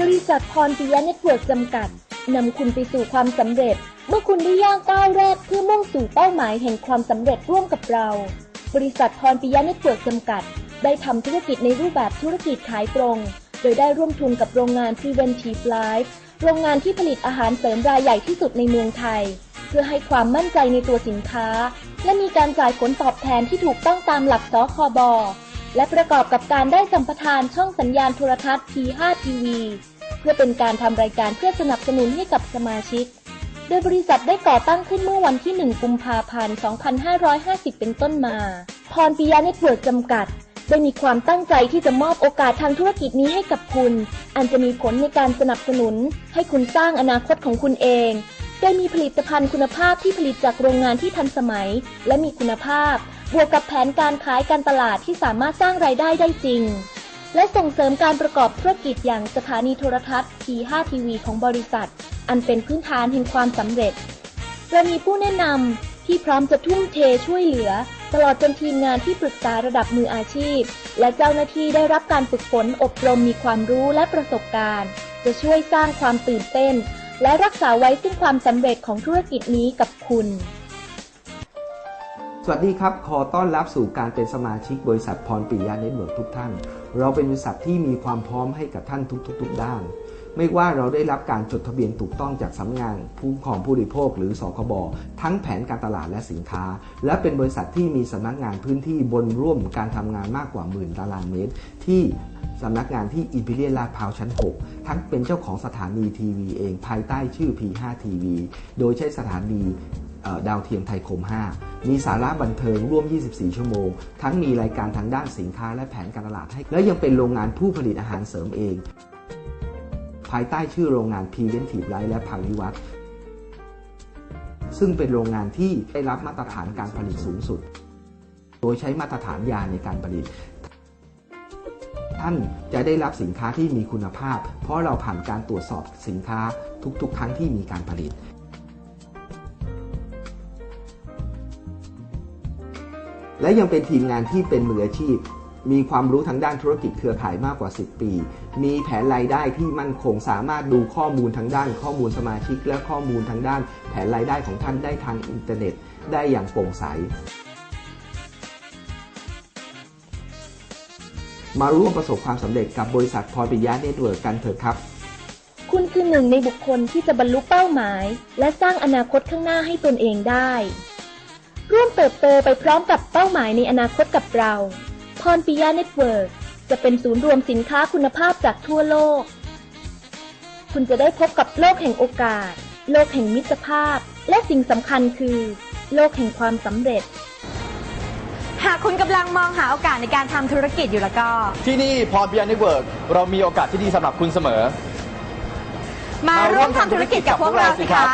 บริษัทพรปิยะเน็ตเวิร์กจำกัด นำคุณไปสู่ความสำเร็จ เมื่อคุณได้ย่างก้าวแรกเพื่อมุ่งสู่เป้าหมายแห่งความสำเร็จร่วมกับเรา บริษัทพรปิยะเน็ตเวิร์กจำกัด ได้ทำธุรกิจในรูปแบบธุรกิจขายตรง โดยได้ร่วมทุนกับโรงงาน Preventive Life โรงงานที่ผลิตอาหารเสริมรายใหญ่ที่สุดในเมืองไทย เพื่อให้ความมั่นใจในตัวสินค้า และมีการจ่ายผลตอบแทนที่ถูกต้องตามหลักสคบ และประกอบกับการได้สัมปทานช่องสัญญาณโทรทัศน์ P5 TV เพื่อเป็นการทำรายการเพื่อสนับสนุนให้กับสมาชิก โดยบริษัทได้ก่อตั้งขึ้นเมื่อวันที่ 1 กุมภาพันธ์ 2550 เป็นต้นมา พรปิยะเน็ตเวิร์กจำกัด ได้มีความตั้งใจที่จะมอบโอกาสทางธุรกิจนี้ให้กับคุณ อันจะมีผลในการสนับสนุน ให้คุณสร้างอนาคตของคุณเองโดยมีผลิตภัณฑ์คุณภาพที่ผลิตจากโรงงานที่ทันสมัย และมีคุณภาพ บวกกับแผนการขายการตลาดที่สามารถสร้างรายได้ได้จริง และส่งเสริมการประกอบธุรกิจอย่างสถานีโทรทัศน์ P5 TV ของบริษัท อันเป็นพื้นฐานแห่งความสำเร็จเรามีผู้แนะนำที่พร้อมจะทุ่มเทช่วยเหลือ ตลอดจนทีมงานที่ปรึกษาระดับมืออาชีพ และเจ้าหน้าที่ได้รับการฝึกฝนอบรมมีความรู้และประสบการณ์ จะช่วยสร้างความตื่นเต้น และรักษาไว้ซึ่งความสำเร็จของธุรกิจนี้กับคุณ วัสดีครับ ขอต้อนรับสู่การเป็นสมาชิกบริษัทพรปิยะเน็ตเวิร์กทุกท่าน เราเป็นบริษัทที่มีความพร้อมให้กับท่านทุกๆด้าน ไม่ว่าเราได้รับการจดทะเบียนถูกต้องจากสำนักงานผู้ของผู้บริโภคหรือสคบทั้งแผนการตลาดและสินค้า และเป็นบริษัทที่มีสำนักงานพื้นที่บนร่วมการทำงานมากกว่าหมื่นตารางเมตร ที่สำนักงานที่อิมพีเรียลาดพร้าวชั้น 6 ทั้งเป็นเจ้าของสถานีทีวีเองภายใต้ชื่อ P5 TV โดยใช้สถานี ดาวเทียมไทยคม 5 มีสาระบันเทิงร่วม 24 ชั่วโมง ทั้งมีรายการทางด้านสินค้าและแผนการตลาดให้ และยังเป็นโรงงานผู้ผลิตอาหารเสริมเอง ภายใต้ชื่อโรงงาน Preventive Life และพังวิวัฒน์ซึ่งเป็นโรงงานที่ได้รับมาตรฐานการผลิตสูงสุด โดยใช้มาตรฐานยาในการผลิต ท่านจะได้รับสินค้าที่มีคุณภาพ เพราะเราผ่านการตรวจสอบสินค้าทุกๆ ครั้งที่มีการผลิต และยังเป็นทีมงานที่เป็นมืออาชีพ มีความรู้ทางด้านธุรกิจเครือข่ายมากกว่า 10 ปี มีแผนรายได้ที่มั่นคงสามารถดูข้อมูลทางด้าน ข้อมูลสมาชิก และข้อมูลทางด้านแผนรายได้ของท่านได้ทางอินเทอร์เน็ต ได้อย่างโปร่งใส มาร่วมประสบความสำเร็จกับบริษัทพรปิยะเน็ตเวิร์กกันเถอะครับคุณคือหนึ่งในบุคคลที่จะบรรลุเป้าหมาย และสร้างอนาคตข้างหน้าให้ตนเองได้ ร่วมเติบโตไปพร้อมกับเป้าหมายในอนาคตกับเรา พรปิยะเน็ตเวิร์กจะเป็นศูนย์รวมสินค้าคุณภาพจากทั่วโลก คุณจะได้พบกับโลกแห่งโอกาส โลกแห่งมิตรภาพ และสิ่งสำคัญคือ โลกแห่งความสำเร็จ หากคุณกำลังมองหาโอกาสในการทำธุรกิจอยู่แล้วก็ ที่นี่พรพิยาเน็ตเวิร์กเรามีโอกาสที่ดีสำหรับคุณเสมอ มาร่วมทำธุรกิจกับพวกเราสิคะ